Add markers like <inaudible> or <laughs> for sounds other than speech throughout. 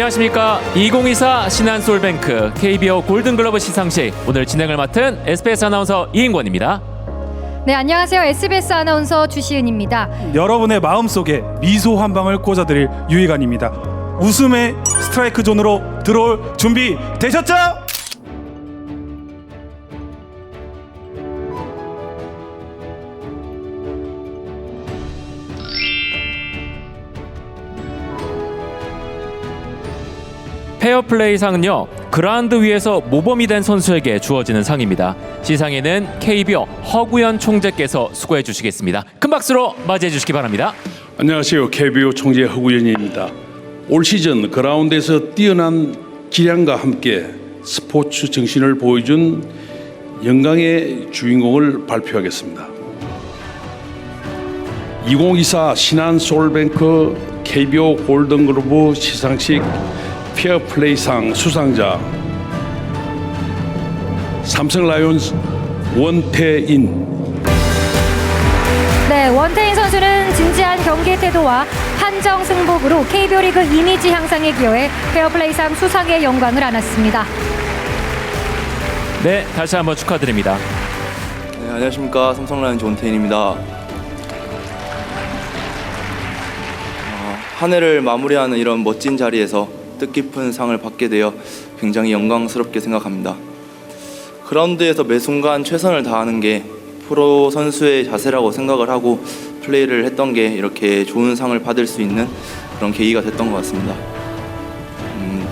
안녕하십니까 2024 신한솔뱅크 KBO 골든글러브 시상식 오늘 진행을 맡은 SBS 아나운서 이인권입니다 네, 안녕하세요. SBS 아나운서 주시은입니다. 여러분의 마음속에 미소 한 방울 꽂아드릴 유희관입니다. 웃음의 스트라이크 존으로 들어올 준비 되셨죠? 페어플레이 상은요 그라운드 위에서 모범이 된 선수에게 주어지는 상입니다 시상에는 KBO 허구현 총재께서 수고해 주시겠습니다 큰 박수로 맞이해 주시기 바랍니다 안녕하세요. KBO 총재 허구현입니다. 올 시즌 그라운드에서 뛰어난 기량과 함께 스포츠 정신을 보여준 영광의 주인공을 발표하겠습니다. 2024 신한 솔뱅크 KBO 골든글로브 시상식 페어플레이상 수상자 삼성 라이온즈 원태인 네, 원태인 선수는 진지한 경기 태도와 판정 승복으로 KBO 리그 이미지 향상에 기여해 페어플레이상 수상의 영광을 안았습니다. 네 다시 한번 축하드립니다 네, 안녕하십니까 삼성라이온즈 원태인입니다. 어, 한 해를 마무리하는 이런 멋진 자리에서 뜻깊은 상을 받게 되어 굉장히 영광스럽게 생각합니다. 그라운드에서 매 순간 최선을 다하는 게 프로 선수의 자세라고 생각을 하고 플레이를 했던 게 이렇게 좋은 상을 받을 수 있는 그런 계기가 됐던 것 같습니다. 음,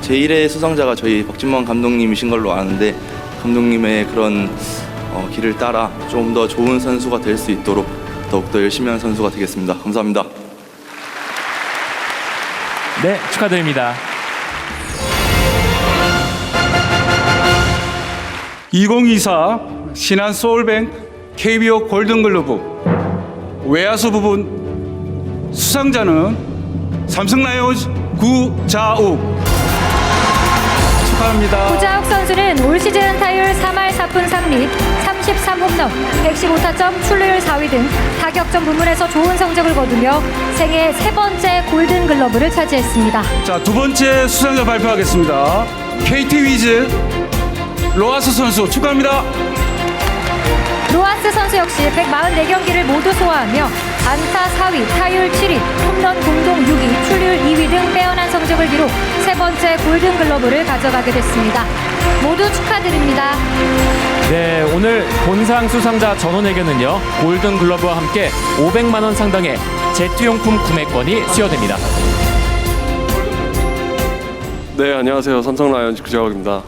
제1회 수상자가 저희 박진만 감독님이신 걸로 아는데 감독님의 그런 어, 길을 따라 좀 더 좋은 선수가 될 수 있도록 더욱더 열심히 하는 선수가 되겠습니다. 감사합니다. 네 축하드립니다. 2024 신한 소울뱅 KBO 골든글러브. 외야수 부분 수상자는 삼성 라이온즈 구자욱. 축하합니다. 구자욱 선수는 올 시즌 타율 3할 4푼 3리, 33홈런, 115타점, 출루율 4위 등 타격점 부문에서 좋은 성적을 거두며 생애 세 번째 골든 글러브를 차지했습니다. 자, 두 번째 수상자 발표하겠습니다. KT 위즈 로아스 선수 축하합니다. 로하스 선수 역시 144경기를 모두 소화하며 안타 4위, 타율 7위, 홈런 공동 6위, 출루율 2위 등 빼어난 성적을 기록 세 번째 골든글러브를 가져가게 됐습니다. 모두 축하드립니다. 네 오늘 본상 수상자 전원에게는요 골든글러브와 함께 500만 원 상당의 제트용품 구매권이 수여됩니다 네, 안녕하세요. 삼성 라이온즈 구자욱입니다.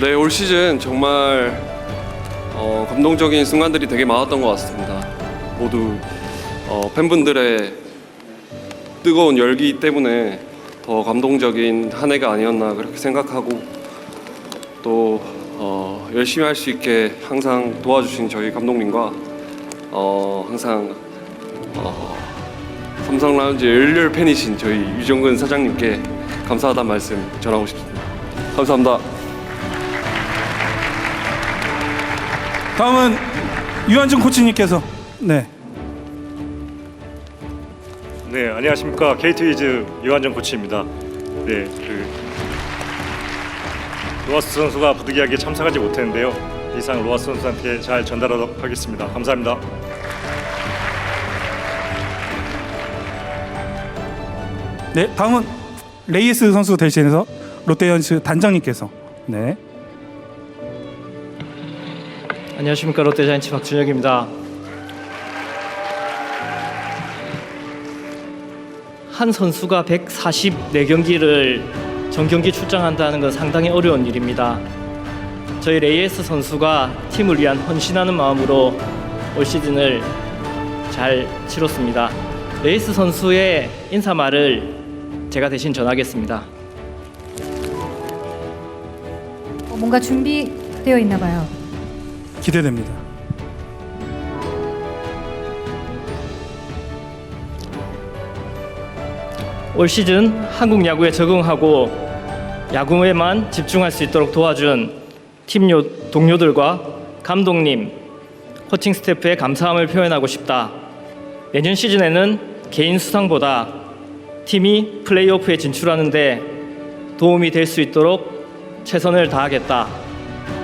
네, 올 시즌 정말 어, 감동적인 순간들이 되게 많았던 것 같습니다. 모두 어, 팬분들의 뜨거운 열기 때문에 더 감동적인 한 해가 아니었나 그렇게 생각하고 또 어, 열심히 할 수 있게 항상 도와주신 저희 감독님과 어, 항상 어, 삼성 라운지 열렬 팬이신 저희 유정근 사장님께 감사하다는 말씀 전하고 싶습니다. 감사합니다. 다음은 유한준 코치님께서 네. 네, 안녕하십니까. KT 위즈 유한정 코치입니다. 네, 그 로하스 선수가 부득이하게 참석하지 못했는데요. 이상 로하스 선수한테 잘 전달하도록 하겠습니다. 감사합니다. 네, 다음은 레이스 선수 대신해서 롯데현스 단장님께서 네. 안녕하십니까 롯데자이언츠 박준혁입니다. 한 선수가 144경기를 정경기 출장한다는 건 상당히 어려운 일입니다. 저희 레이에스 선수가 팀을 위한 헌신하는 마음으로 올 시즌을 잘 치렀습니다. 레이스 선수의 인사말을 제가 대신 전하겠습니다. 어, 뭔가 준비되어 있나 봐요. 기대됩니다. 올 시즌 한국 야구에 적응하고 야구에만 집중할 수 있도록 도와준 팀 요- 동료들과 감독님, 코칭 스태프에 감사함을 표현하고 싶다. 내년 시즌에는 개인 수상보다 팀이 플레이오프에 진출하는데 도움이 될 수 있도록 최선을 다하겠다.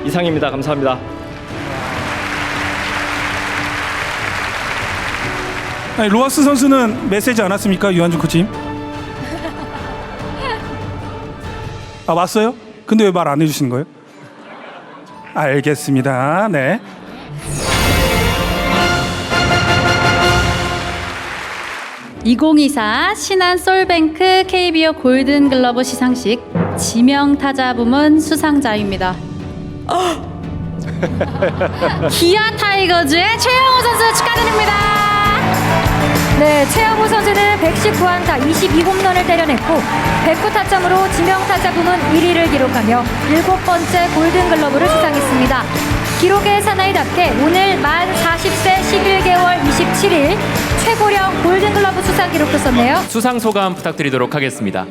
이상입니다. 감사합니다. 아니, 로하스 선수는 메시지 안 왔습니까? 유한준 코치님? 아 왔어요? 근데 왜 말 안 해주시는 거예요? 알겠습니다. 네. (2024) 신한 솔뱅크 KBO 골든글러브 시상식 지명 타자 부문 수상자입니다. <laughs> 기아 타이거즈의 최영호 선수 축하드립니다. 네, 최영우 선수는 119안타 22홈런을 때려냈고 109 타점으로 지명 타자 부문 1위를 기록하며 일곱 번째 골든글러브를 수상했습니다. 기록의 사나이답게 오늘 만 40세 11개월 27일 최고령 골든글러브 수상 기록도 썼네요. 수상 소감 부탁드리도록 하겠습니다.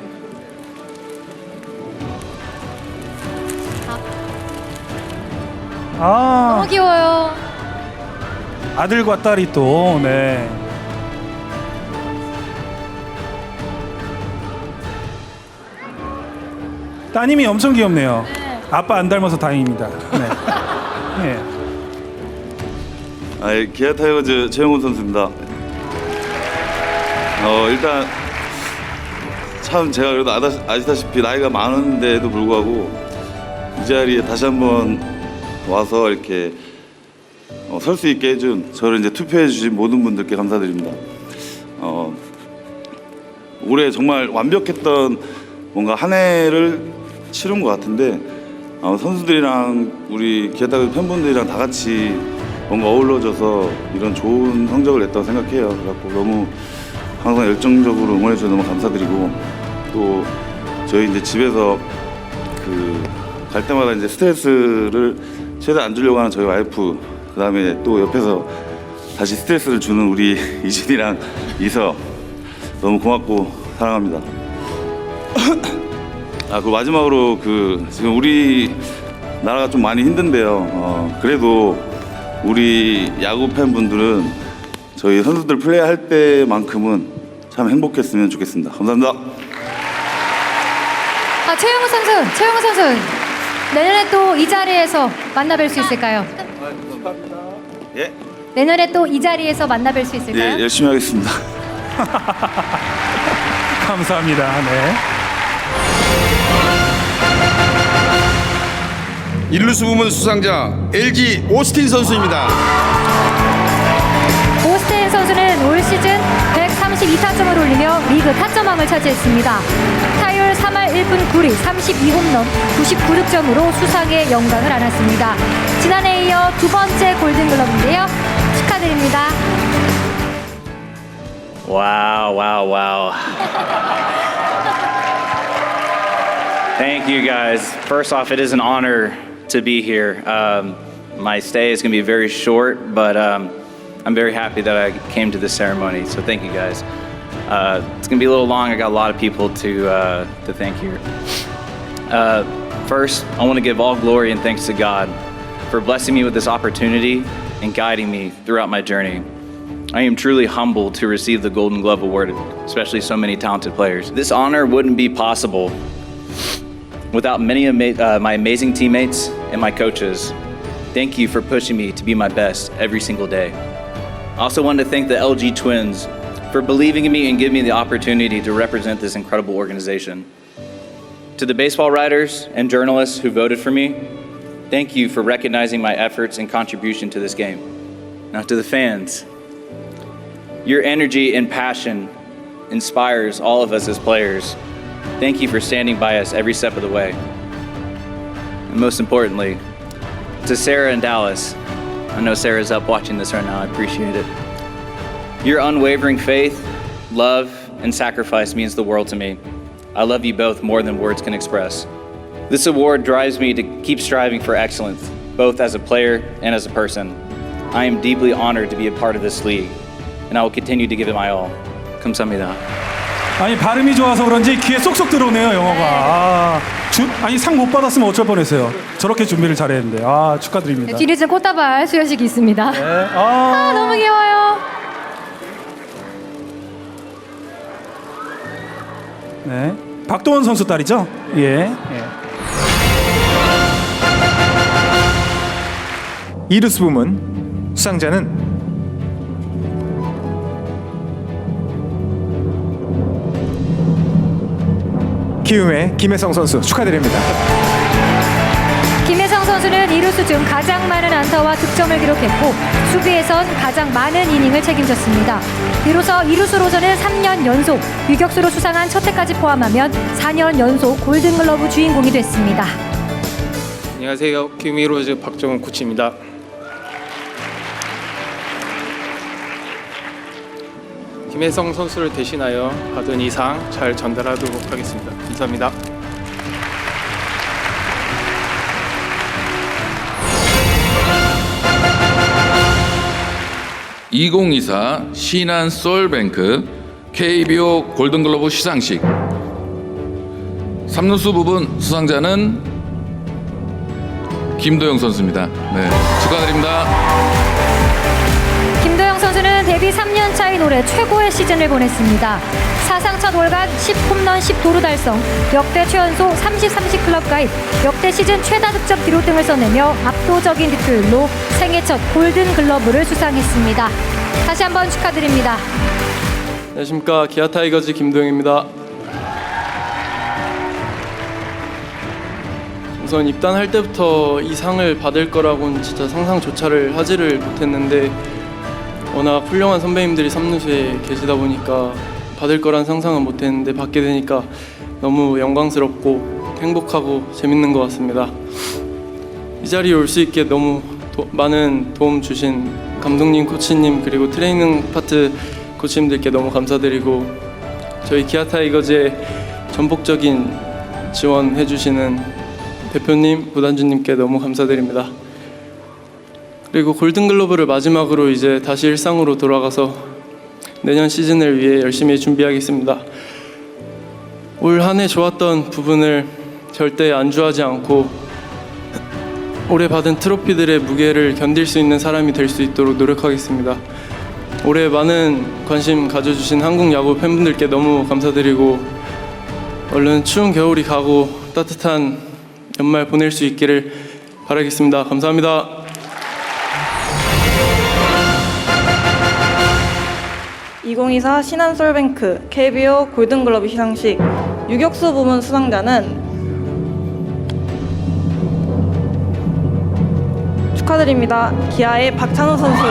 아 너무 귀여워요. 아들과 딸이 또 네. 따님이 엄청 귀엽네요. 아빠 안 닮아서 다행입니다. 네. 네. 아, 예, 기아 타이거즈 최영훈 선수입니다. 어, 일단 참 제가 그래도 아다, 아시다시피 나이가 많은데도 불구하고 이 자리에 다시 한번 와서 이렇게 어, 설수 있게 해준 저를 이제 투표해 주신 모든 분들께 감사드립니다. 어, 올해 정말 완벽했던 뭔가 한 해를 치른 것 같은데 어, 선수들이랑 우리 기아 타이거즈 팬분들이랑 다 같이 뭔가 어우러져서 이런 좋은 성적을 냈다고 생각해요. 그래갖고 너무 항상 열정적으로 응원해 주셔서 너무 감사드리고 또 저희 이제 집에서 그 갈 때마다 이제 스트레스를 최대한 안 주려고 하는 저희 와이프 그 다음에 또 옆에서 다시 스트레스를 주는 우리 <laughs> 이진이랑 이서 너무 고맙고 사랑합니다. 아, 그 마지막으로 그 지금 우리 나라가 좀 많이 힘든데요. 어, 그래도 우리 야구 팬분들은 저희 선수들 플레이할 때만큼은 참 행복했으면 좋겠습니다. 감사합니다. 아, 최영우 선수, 최영우 선수. 내년에 또 이 자리에서 만나뵐 수 있을까요? 예, 내년에 또 이 자리에서 만나뵐 수 예 있을까요? 열심히 하겠습니다. <laughs> 감사합니다. 네. 일루수 부문 수상자 LG 오스틴 선수입니다. 오스틴 선수는 올 시즌 132타점을 올리며 리그 타점왕을 차지했습니다. 타율 3할 1분 9리 32홈런 99득점으로 수상의 영광을 안았습니다. 지난해에 이어 두 번째 골든글러브인데요. 축하드립니다. Wow, wow, wow. Thank you guys. First off, it is an honor to be here. Um, my stay is going to be very short, but um, I'm very happy that I came to this ceremony. So thank you guys. Uh, it's to be a little long. I got a lot of people to, uh, to thank here. Uh, first, I want to give all glory and thanks to God for blessing me with this opportunity and guiding me throughout my journey. I am truly humbled to receive the Golden Glove Award, especially so many talented players. This honor wouldn't be possible without many of ma- uh, my amazing teammates and my coaches. Thank you for pushing me to be my best every single day. I also wanted to thank the LG Twins for believing in me and giving me the opportunity to represent this incredible organization. To the baseball writers and journalists who voted for me, thank you for recognizing my efforts and contribution to this game. Now, to the fans, your energy and passion inspires all of us as players. Thank you for standing by us every step of the way. And most importantly, to Sarah and Dallas, I know Sarah's up watching this right now. I appreciate it. Your unwavering faith, love, and sacrifice means the world to me. I love you both more than words can express. This award drives me to keep striving for excellence, both as a player and as a person. I am deeply honored to be a part of this league, and I will continue to give it my all. Come sum me that. 아니 발음이 좋아서 그런지 귀에 쏙쏙 들어오네요 영어가. 아, 주, 아니 상 못 받았으면 어쩔 뻔했어요. 저렇게 준비를 잘했는데 아 축하드립니다. 뒤늦은 꽃다발 수여식이 있습니다. 네, <laughs> 아, 아, 너무 귀여워요. 네. 박동원 선수 딸이죠? 예. 예. 이루스 부문 수상자는 키움의 김혜성 선수 축하드립니다. 김혜성 선수는 이루수 중 가장 많은 안타와 득점을 기록했고 수비에선 가장 많은 이닝을 책임졌습니다. 이로써 이루수로서는 3년 연속 유격수로 수상한 첫 해까지 포함하면 4년 연속 골든글러브 주인공이 됐습니다. 안녕하세요. 키움히로즈 박정훈 코치입니다. 김혜성 선수를 대신하여 받은 이상 잘 전달하도록 하겠습니다. 감사합니다. (2024) 신한 솔뱅크 KBO 골든글러브 시상식 3루수 부분 수상자는 김도영 선수입니다 네 축하드립니다 선수는 데뷔 3년 차인 올해 최고의 시즌을 보냈습니다. 사상 첫 월간 10홈런 10도루 달성, 역대 최연소 30, 30 클럽 가입, 역대 시즌 최다 득점 기록 등을 써내며 압도적인 득표율로 생애 첫 골든 글러브를 수상했습니다. 다시 한번 축하드립니다. 안녕하십니까. 기아 타이거즈 김도영입니다. 우선 입단할 때부터 이 상을 받을 거라고는 진짜 상상조차를 하지를 못했는데 워낙 훌륭한 선배님들이 삼루수에 계시다 보니까 받을 거란 상상은 못했는데 받게 되니까 너무 영광스럽고 행복하고 재밌는 것 같습니다. 이 자리에 올 수 있게 너무 도- 많은 도움 주신 감독님, 코치님 그리고 트레이닝 파트 코치님들께 너무 감사드리고 저희 기아 타이거즈의 전폭적인 지원해 주시는 대표님, 구단주님께 너무 감사드립니다. 그리고 골든글로브를 마지막으로 이제 다시 일상으로 돌아가서 내년 시즌을 위해 열심히 준비하겠습니다. 올 한 해 좋았던 부분을 절대 안주하지 않고 올해 받은 트로피들의 무게를 견딜 수 있는 사람이 될 수 있도록 노력하겠습니다. 올해 많은 관심 가져주신 한국 야구 팬분들께 너무 감사드리고 얼른 추운 겨울이 가고 따뜻한 연말 보낼 수 있기를 바라겠습니다. 감사합니다. (2024) 신한솔뱅크 KBO 골든글러브 시상식 유격수 부문 수상자는 축하드립니다 기아의 박찬호 선수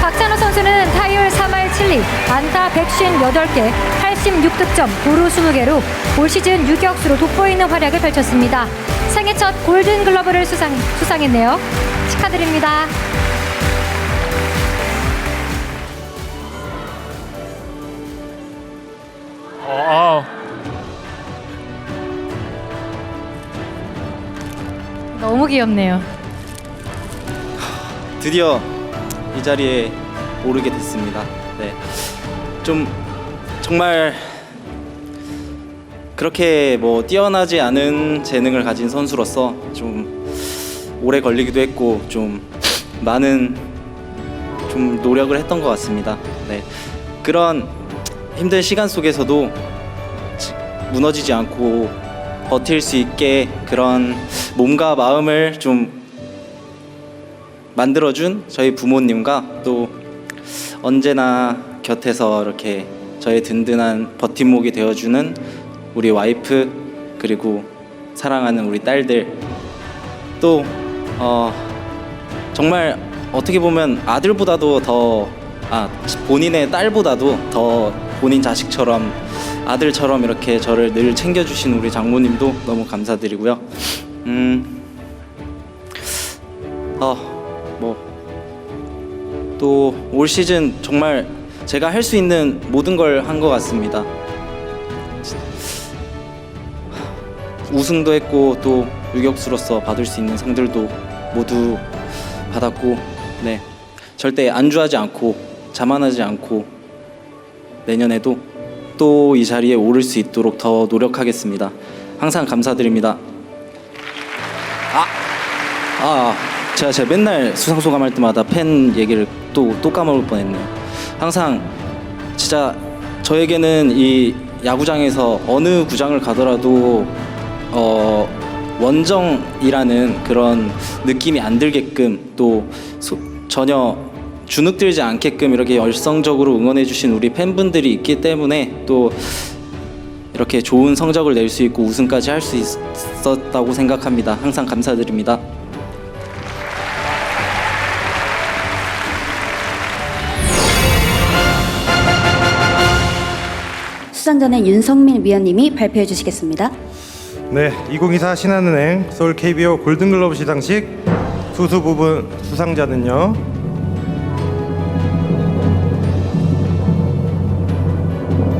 박찬호 선수는 타율 3할 7리, 안타 158개, 86득점, 도루 20개로 올 시즌 유격수로 돋보이는 활약을 펼쳤습니다. 생애 첫 골든글러브를 수상, 수상했네요. 축하드립니다. 어, 너무 귀엽네요. 드디어 이 자리에 오르게 됐습니다. 네. 좀 정말 그렇게 뭐 뛰어나지 않은 재능을 가진 선수로서 좀 오래 걸리기도 했고 좀 많은 좀 노력을 했던 것 같습니다. 네. 그런 힘든 시간 속에서도 지- 무너지지 않고 버틸 수 있게 그런 몸과 마음을 좀 만들어준 저희 부모님과 또 언제나 곁에서 이렇게 저의 든든한 버팀목이 되어주는 우리 와이프 그리고 사랑하는 우리 딸들. 또 어, 정말 어떻게 보면 아들보다도 더 아, 본인의 딸보다도 더 본인 자식처럼 아들처럼 이렇게 저를 늘 챙겨주신 우리 장모님도 너무 감사드리고요. 음, 어, 뭐, 또 올 시즌 정말 제가 할 수 있는 모든 걸 한 것 같습니다. 우승도 했고 또 유격수로서 받을 수 있는 상들도 모두 받았고, 네. 절대 안주하지 않고 자만하지 않고 내년에도 또 이 자리에 오를 수 있도록 더 노력하겠습니다. 항상 감사드립니다. 아, 아, 제가 제가 맨날 수상 소감할 때마다 팬 얘기를 또 또 까먹을 뻔했네요. 항상 진짜 저에게는 이 야구장에서 어느 구장을 가더라도 어, 원정이라는 그런 느낌이 안 들게끔 또 소- 전혀 주눅들지 않게끔 이렇게 열성적으로 응원해 주신 우리 팬분들이 있기 때문에 또 이렇게 좋은 성적을 낼 수 있고 우승까지 할 수 있었다고 생각합니다. 항상 감사드립니다. 수상자는 윤성민 위원님이 발표해 주시겠습니다. 네, 2024 신한은행 서울 KBO 골든글러브 시상식 수수 부분 수상자는요.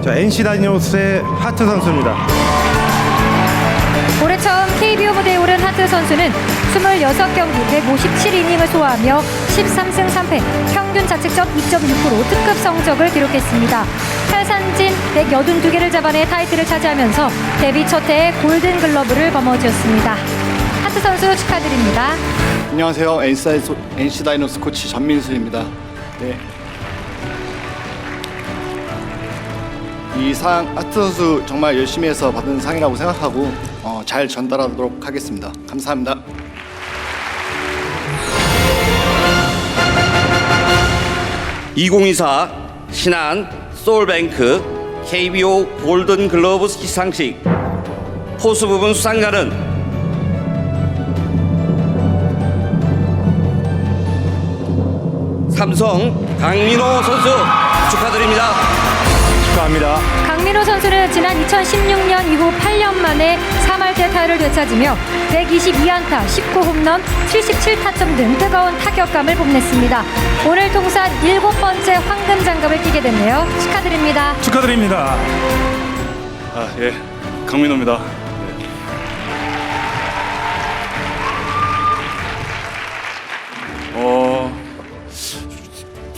자, NC 다이노스의 하트 선수입니다. 올해 처음 KBO 무대에 오른 하트 선수는 26경기 157이닝을 소화하며 13승 3패, 평균 자책점 2.6% 특급 성적을 기록했습니다. 탈산진 182개를 잡아내 타이틀을 차지하면서 데뷔 첫 해에 골든 글러브를 거머쥐었습니다. 하트 선수 축하드립니다. 안녕하세요. NC, 다이노스, NC 다이노스 코치 전민수입니다. 네. 이상 아트 선수 정말 열심히 해서 받은 상이라고 생각하고 어, 잘 전달하도록 하겠습니다. 감사합니다. (2024) 신한 소울뱅크 KBO 골든 글러브 시상식 포수 부분 수상자는 삼성 강민호 선수 축하드립니다. 축하합니다. 강민호 선수는 지난 2016년 이후 8년 만에 3할대 타율을 되찾으며 122안타, 19홈런, 77타점 등 뜨거운 타격감을 뽐냈습니다. 오늘 통산 일곱 번째 황금 장갑을 끼게 됐네요. 축하드립니다. 축하드립니다. 아, 예. 강민호입니다.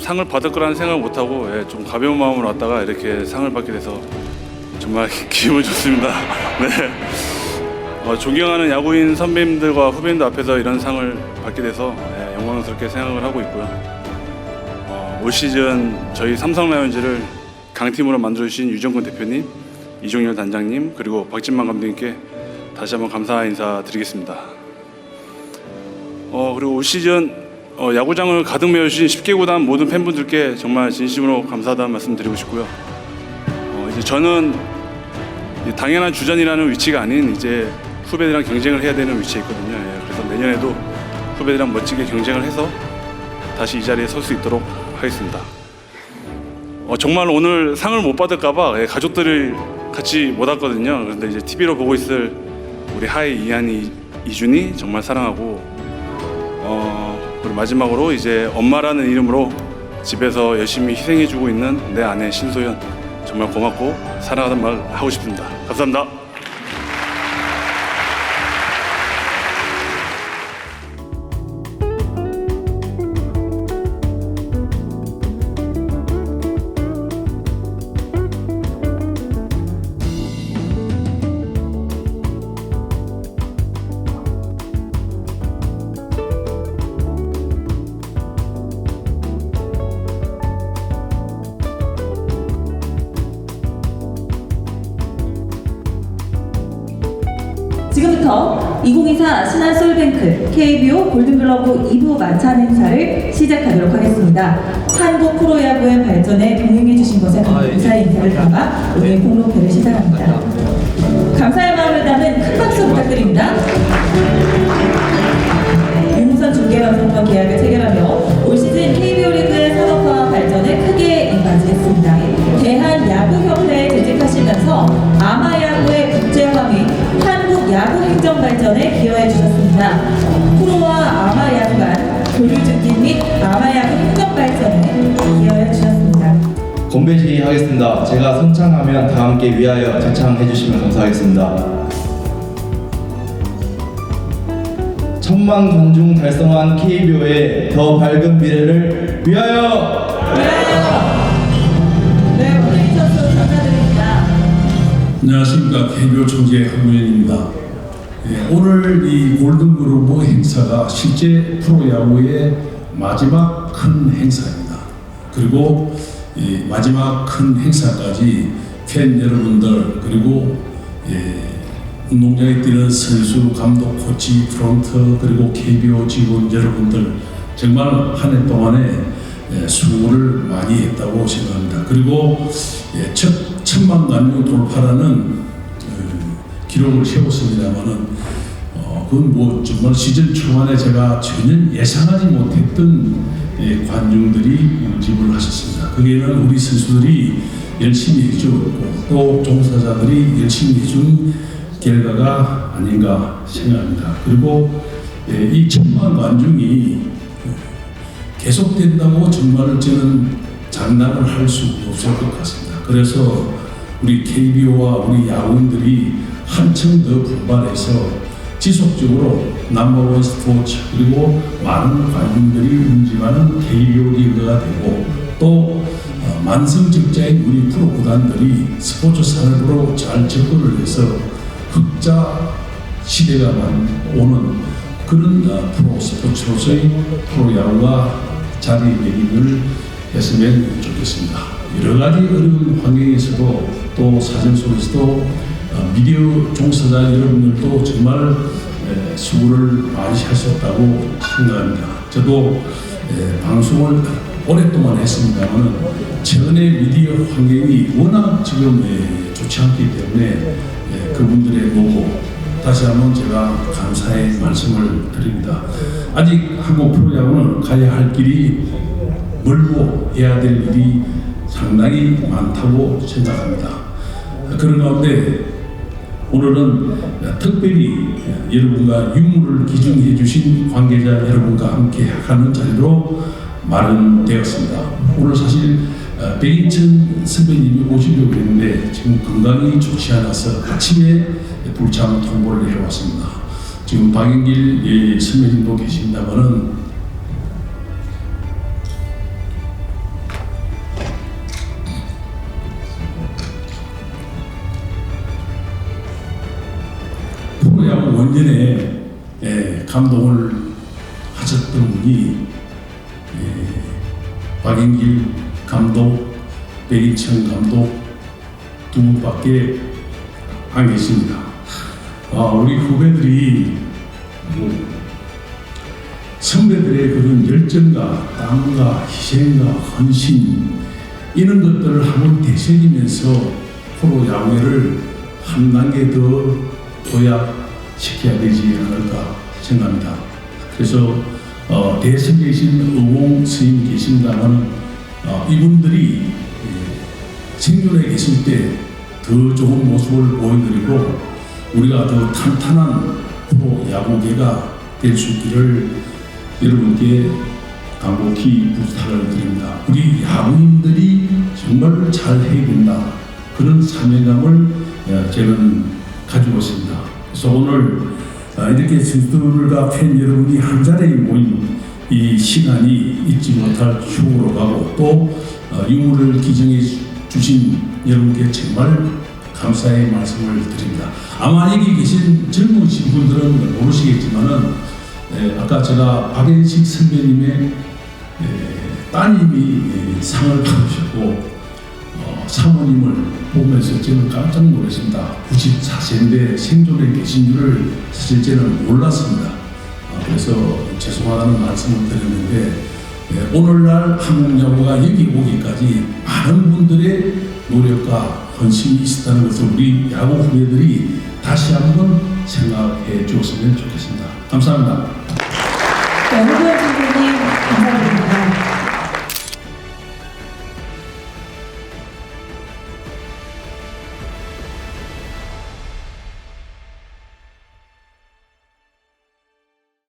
상을 받을 거라는 생각을 못 하고 예, 좀 가벼운 마음으로 왔다가 이렇게 상을 받게 돼서 정말 <laughs> 기분 좋습니다. <laughs> 네. 어, 존경하는 야구인 선배님들과 후배님들 앞에서 이런 상을 받게 돼서 예, 영광스럽게 생각을 하고 있고요. 어, 올 시즌 저희 삼성 라이온즈를 강팀으로 만들어주신 유정근 대표님, 이종열 단장님 그리고 박진만 감독님께 다시 한번 감사 인사 드리겠습니다. 어, 그리고 올 시즌 어, 야구장을 가득 메워주신 10개 구단 모든 팬분들께 정말 진심으로 감사하다는 말씀 드리고 싶고요. 어, 이제 저는 이 당연한 주전이라는 위치가 아닌 이제 후배들이랑 경쟁을 해야 되는 위치에 있거든요. 예, 그래서 내년에도 후배들이랑 멋지게 경쟁을 해서 다시 이 자리에 설 수 있도록 하겠습니다. 어, 정말 오늘 상을 못 받을까봐 예, 가족들을 같이 못 왔거든요. 그런데 이제 TV로 보고 있을 우리 하이 이한이 이준이 정말 사랑하고 어, 그리고 마지막으로 이제 엄마라는 이름으로 집에서 열심히 희생해주고 있는 내 아내 신소연 정말 고맙고 사랑하는 말 하고 싶습니다. 감사합니다. 지금부터 2024 신한 솔뱅크 KBO 골든글러브 2부 만찬 행사를 시작하도록 하겠습니다. 한국 프로야구의 발전에 동행해 주신 것에 감사의 인사를 담아 오늘 공로패를 시작합니다. 감사의 마음을 담은 큰 박수 부탁드립니다. 유무선 중계방송과 계약을 체결하며 올 시즌 KBO 리그의 산업화 발전에 크게 이바지했습니다. 대한야구협회에 재직하시면서 아마야구의 국제화 및한 국 야구 행정 발전에 기여해 주셨습니다. 프로와 아마야구 간 교류 증진 및 아마야구 행정 발전에 기여해 주셨습니다. 건배 시하겠습니다. 제가 선창하면 다 함께 위하여 자창해 주시면 감사하겠습니다. 천만 관중 달성한 KBO의 더 밝은 미래를 위하여! 네, 안녕하십니까 KBO 총재 한무현입니다. 예, 오늘 이 골든그로브 행사가 실제 프로야구의 마지막 큰 행사입니다. 그리고 이 마지막 큰 행사까지 팬 여러분들 그리고 예, 운동장에 뛰는 선수, 감독, 코치, 프론트 그리고 KBO 직원 여러분들 정말 한 해 동안에 예, 수고를 많이 했다고 생각합니다. 그리고 예, 첫 천만 관중 돌파라는 그 기록을 세웠습니다만은 어, 그건 뭐 정말 시즌 초반에 제가 전혀 예상하지 못했던 예, 관중들이 응집을 하셨습니다. 거기에는 우리 선수들이 열심히 해주었고 또 종사자들이 열심히 해준 결과가 아닌가 생각합니다. 그리고 예, 이 천만 관중이 계속된다고 정말 저는 장담을 할 수 없을 것 같습니다. 그래서 우리 KBO와 우리 야구인들이 한층 더 분발해서 지속적으로 넘버원 스포츠 그리고 많은 관중들이 응집하는 KBO 리그가 되고 또 어, 만성적자인 우리 프로 구단들이 스포츠 산업으로 잘 접근을 해서 흑자 시대가 만- 오는 그런 어, 프로 스포츠로서의 프로 야구가 자리매김을 했으면 좋겠습니다. 여러 가지 어려운 환경에서도 또 사전 속에서도 어, 미디어 종사자 여러분들도 정말 에, 수고를 많이 하셨다고 생각합니다. 저도 에, 방송을 오랫동안 했습니다만 최근에 미디어 환경이 워낙 지금 에, 좋지 않기 때문에 에, 그분들의 노고 다시 한번 제가 감사의 말씀을 드립니다. 아직 한국 프로야구는 가야 할 길이 멀고 해야 될 일이 상당히 많다고 생각합니다. 그런 가운데 오늘은 특별히 여러분과 유무를 기증해 주신 관계자 여러분과 함께 하는 자리로 마련되었습니다. 오늘 사실 어, 백인천 선배님이 오시려고 했는데 지금 건강이 좋지 않아서 아침에 불참 통보를 해왔습니다. 지금 박영길 예, 선배님도 계십니다만은 원년에 예, 감독을 하셨던 분이 예, 박영길 감독, 백인천 감독 두 분밖에 안 계십니다. 아, 우리 후배들이 뭐 선배들의 그런 열정과 땀과 희생과 헌신 이런 것들을 한번 되새기면서 프로 야구를 한 단계 더 도약 시켜야 되지 않을까 생각합니다. 그래서 어, 대선계신 의공 스님 계신다면 어, 이분들이 예, 생존에 계실 때 더 좋은 모습을 보여드리고 우리가 더 탄탄한 프로 야구계가 될 수 있기를 여러분께 간곡히 부탁을 드립니다. 우리 야구인들이 정말 잘 해야 된다. 그런 사명감을 어, 저는 가지고 있습니다. 그래서 오늘 어, 이렇게 선수들과 팬 여러분이 한 자리에 모인 이 시간이 잊지 못할 추억으로 가고 또 어, 유물을 기증해 주신 여러분께 정말 감사의 말씀을 드립니다. 아마 여기 계신 젊으신 분들은 모르시겠지만은 에, 아까 제가 박앤식 선배님의 에, 따님이 에, 상을 받으셨고 어, 사모님을 보면서 저는 깜짝 놀랐습니다. 94세인데 생존에 계신 줄을 사실 저는 몰랐습니다. 아, 그래서 죄송하다는 말씀을 드렸는데 예, 오늘날 한국 야구가 여기 오기까지 많은 분들의 노력과 헌신이 있었다는 것을 우리 야구 후배들이 다시 한번 생각해 주었으면 좋겠습니다. 감사합니다. 네,